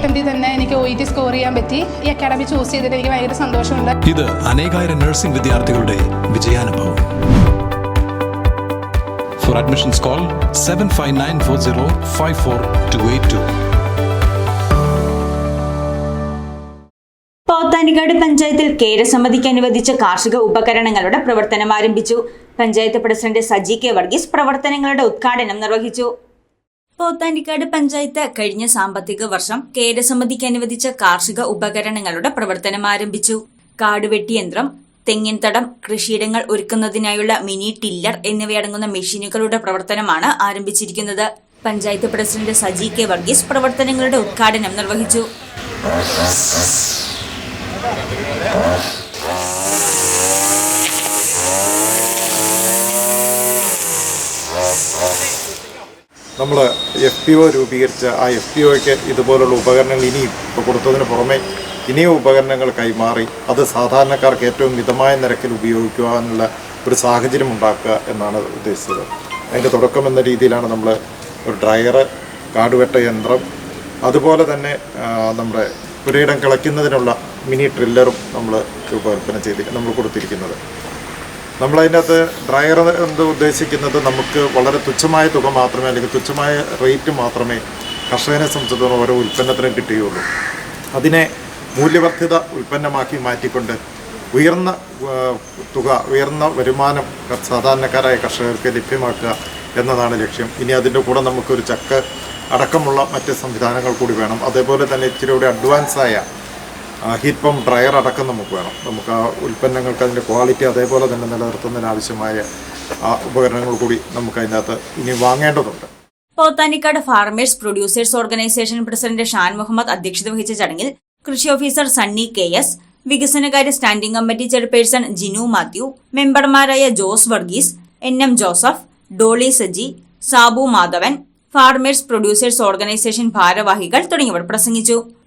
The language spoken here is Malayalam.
അറ്റംപ്റ്റിൽ തന്നെ എനിക്ക് ഒ ഇ ടി സ്കോർ ചെയ്യാൻ പറ്റി. ഈ അക്കാഡമി ചൂസ് ചെയ്തിട്ട് എനിക്ക് ഭയങ്കര സന്തോഷമുണ്ട്. ഇത് അനേകായിരം നഴ്സിംഗ് വിദ്യാർത്ഥികളുടെ വിജയാനുഭവം. For admissions call seven five nine four zero five four two eight two Pothanikkad പഞ്ചായത്തിൽ കേരസമിതിക്ക് അനുവദിച്ച കാർഷിക ഉപകരണങ്ങളുടെ പ്രവർത്തനം ആരംഭിച്ചു. പഞ്ചായത്ത് പ്രസിഡന്റ് സജി കെ വർഗീസ് പ്രവർത്തനങ്ങളുടെ ഉദ്ഘാടനം നിർവഹിച്ചു. പോത്താനിക്കാട് പഞ്ചായത്ത് കഴിഞ്ഞ സാമ്പത്തിക വർഷം കേരസമിതിക്ക് അനുവദിച്ച കാർഷിക ഉപകരണങ്ങളുടെ പ്രവർത്തനം ആരംഭിച്ചു. കാടുവെട്ടിയന്ത്രം തെങ്ങിൻ തടം കൃഷിയിടങ്ങൾ ഒരുക്കുന്നതിനായുള്ള മിനി ടില്ലർ എന്നിവയടങ്ങുന്ന മെഷീനുകളുടെ പ്രവർത്തനമാണ് ആരംഭിച്ചിരിക്കുന്നത്. പഞ്ചായത്ത് പ്രസിഡന്റ് സജി കെ വർഗീസ് പ്രവർത്തനങ്ങളുടെ ഉദ്ഘാടനം നിർവഹിച്ചു. നമ്മൾ എഫ് പി ഒ രൂപീകരിച്ച ആ എഫ് പി ഒക്ക് ഇതുപോലുള്ള ഉപകരണങ്ങൾ ഇനിയും ഇപ്പോൾ കൊടുത്തതിന് പുറമെ ഇനിയും ഉപകരണങ്ങൾ കൈമാറി അത് സാധാരണക്കാർക്ക് ഏറ്റവും മിതമായ നിരക്കിൽ ഉപയോഗിക്കുവാനുള്ള ഒരു സാഹചര്യം ഉണ്ടാക്കുക എന്നാണ് ഉദ്ദേശിച്ചത്. അതിന്റെ തുടക്കം എന്ന രീതിയിലാണ് നമ്മൾ ഒരു ഡ്രയറ് കാടുവെട്ട യന്ത്രം അതുപോലെ തന്നെ നമ്മുടെ പുരയിടം കിളയ്ക്കുന്നതിനുള്ള മിനി ട്രില്ലറും നമ്മൾ രൂപകൽപ്പന ചെയ്ത് നമ്മൾ കൊടുത്തിരിക്കുന്നത്. നമ്മളതിനകത്ത് ഡ്രയർ എന്ന് ഉദ്ദേശിക്കുന്നത്? നമുക്ക് വളരെ തുച്ഛമായ തുക മാത്രമേ അല്ലെങ്കിൽ തുച്ഛമായ റേറ്റ് മാത്രമേ കർഷകനെ സംബന്ധിച്ചിടത്തോളം ഓരോ ഉൽപ്പന്നത്തിനും കിട്ടുകയുള്ളൂ അതിനെ മൂല്യവർദ്ധിത ഉൽപ്പന്നമാക്കി മാറ്റിക്കൊണ്ട് ഉയർന്ന തുക ഉയർന്ന വരുമാനം സാധാരണക്കാരായ കർഷകർക്ക് ലഭ്യമാക്കുക എന്നതാണ് ലക്ഷ്യം. ഇനി അതിന്റെ കൂടെ നമുക്കൊരു ചക്ക് അടക്കമുള്ള മറ്റ് സംവിധാനങ്ങൾ കൂടി വേണം. അതേപോലെ തന്നെ ഇച്ചിരി കൂടി അഡ്വാൻസായ ഹീറ്റ് പമ്പ് ഡ്രയർ അടക്കം നമുക്ക് വേണം. നമുക്ക് ആ ഉൽപ്പന്നങ്ങൾക്ക് അതിന്റെ ക്വാളിറ്റി അതേപോലെ തന്നെ നിലനിർത്തുന്നതിനാവശ്യമായ ആ ഉപകരണങ്ങൾ കൂടി നമുക്ക് അതിനകത്ത് ഇനി വാങ്ങേണ്ടതുണ്ട്. Pothanikkad farmers producers organisation president Shan Muhammad അധ്യക്ഷത വഹിച്ച ചടങ്ങിൽ കൃഷി ഓഫീസർ സണ്ണി കെ എസ് വികസനകാര്യ standing committee chairperson Jinu Mathew മെമ്പർമാരായ Jose Varghese N M Joseph Dolly Saji Sabu Madhavan farmers producers organisation ഭാരവാഹികൾ തുടങ്ങിയവർ പ്രസംഗിച്ചു.